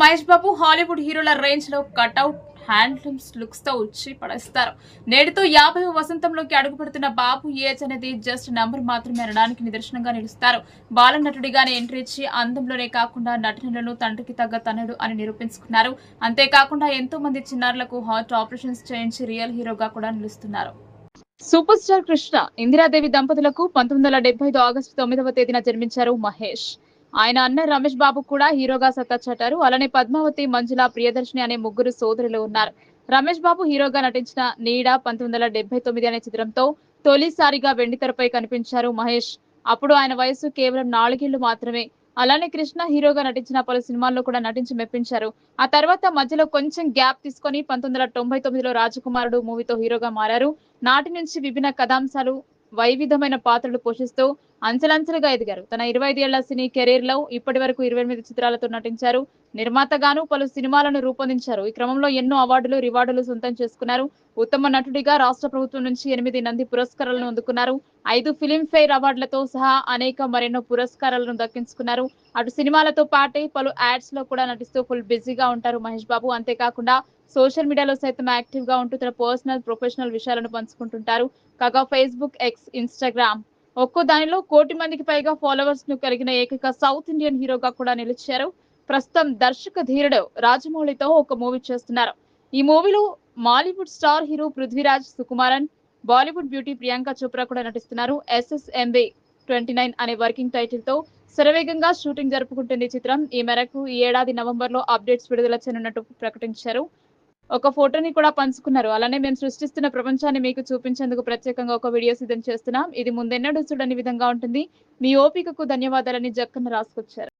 Mahesh Babu Hollywood హీరోల రేంజ్లో cutout handlooms లుక్స్తో వచ్చి పడేస్తారు. నేటితో యాభై వసంతంలోకి అడుగుపెడుతున్న బాబు ఏజ్ అనేది జస్ట్ నంబర్ మాత్రమే అనడానికి నిదర్శనంగా నిలుస్తారు. బాల నటుడిగానే ఎంట్రీ ఇచ్చి అందంలోనే కాకుండా నటనలను తండ్రికి తగ్గ తనడు అని నిరూపించుకున్నారు. అంతేకాకుండా ఎంతో మంది చిన్నారులకు హార్ట్ ఆపరేషన్స్ చేయించి రియల్ హీరోగా కూడా నిలుస్తున్నారు. సూపర్ స్టార్ కృష్ణ ఇందిరాదేవి దంపతులకు పంతొమ్మిది వందల డెబ్బై ఐదు ఆగస్టు తొమ్మిదవ తేదీన జన్మించారు మహేష్. ఆయన అన్న రమేష్ బాబు కూడా హీరోగా సత్తా అలానే పద్మావతి మంజుల ప్రియదర్శిని అనే ముగ్గురు సోదరులు ఉన్నారు. రమేష్ బాబు హీరోగా నటించిన నీడ పంతొమ్మిది వందల తొమ్మిది అనే చిత్రంతో తొలిసారిగా వెండితెరపై కనిపించారు మహేష్. అప్పుడు ఆయన వయసు కేవలం నాలుగేళ్ళు మాత్రమే. అలానే కృష్ణ హీరోగా నటించిన పలు సినిమాల్లో కూడా నటించి మెప్పించారు. ఆ తర్వాత మధ్యలో కొంచెం గ్యాప్ తీసుకొని పంతొమ్మిది వందల తొంభై తొమ్మిదిలో రాజకుమారుడు మూవీతో హీరోగా మారారు. నాటి నుంచి విభిన్న కథాంశాలు వైవిధ్యమైన పాత్రలు పోషిస్తూ అంచెలంచెలుగా ఎదిగారు. తన ఇరవై ఐదేళ్ళ సినీ కెరీర్లో ఇప్పటి వరకు ఇరవై ఎనిమిది చిత్రాలతో నటించారు. నిర్మాతగాను పలు సినిమాలను రూపొందించారు. ఈ క్రమంలో ఎన్నో అవార్డులు రివార్డులు సొంతం చేసుకున్నారు. ఉత్తమ నటుడిగా రాష్ట్ర ప్రభుత్వం నుంచి ఎనిమిది నంది పురస్కారాలను అందుకున్నారు. ఐదు ఫిలింఫేర్ అవార్డులతో సహా అనేక మరెన్నో పురస్కారాలను దక్కించుకున్నారు. అటు సినిమాలతో పాటే పలు యాడ్స్లో కూడా నటిస్తూ ఫుల్ బిజీగా ఉంటారు మహేష్ బాబు. అంతేకాకుండా సోషల్ మీడియాలో సైతం యాక్టివ్గా ఉంటూ తన పర్సనల్ ప్రొఫెషనల్ విషయాలను పంచుకుంటుంటారు. కాగా ఫేస్బుక్ ఎక్స్ ఇన్స్టాగ్రామ్. ఒక్కో దానిలో కోటి మందికి పైగా ఫాలోవర్స్ను కలిగిన ఏకైక సౌత్ ఇండియన్ హీరోగా కూడా నిలిచారు. ప్రస్తుతం దర్శక ధీరుడు రాజమౌళితో ఒక మూవీ చేస్తున్నారు. ఈ మూవీలో Mollywood star hero Prithviraj Sukumaran Bollywood beauty Priyanka Chopra కూడా నటిస్తున్నారు. ఎస్ఎస్ఎంబి ట్వంటీ నైన్ అనే వర్కింగ్ టైటిల్తో శరవేగంగా షూటింగ్ జరుపుకుంటుంది ఈ చిత్రం. ఈ మేరకు ఈ ఏడాది నవంబర్లో అప్డేట్స్ విడుదల చేయనున్నట్టు ప్రకటించారు. ఒక ఫోటోని కూడా పంచుకున్నారు. అలానే మేము సృష్టిస్తున్న ప్రపంచాన్ని మీకు చూపించేందుకు ప్రత్యేకంగా ఒక వీడియో సిద్ధం చేస్తున్నాం. ఇది ముందెన్నడూ చూడని విధంగా ఉంటుంది. మీ ఓపికకు ధన్యవాదాలని జక్కన రాసుకొచ్చారు.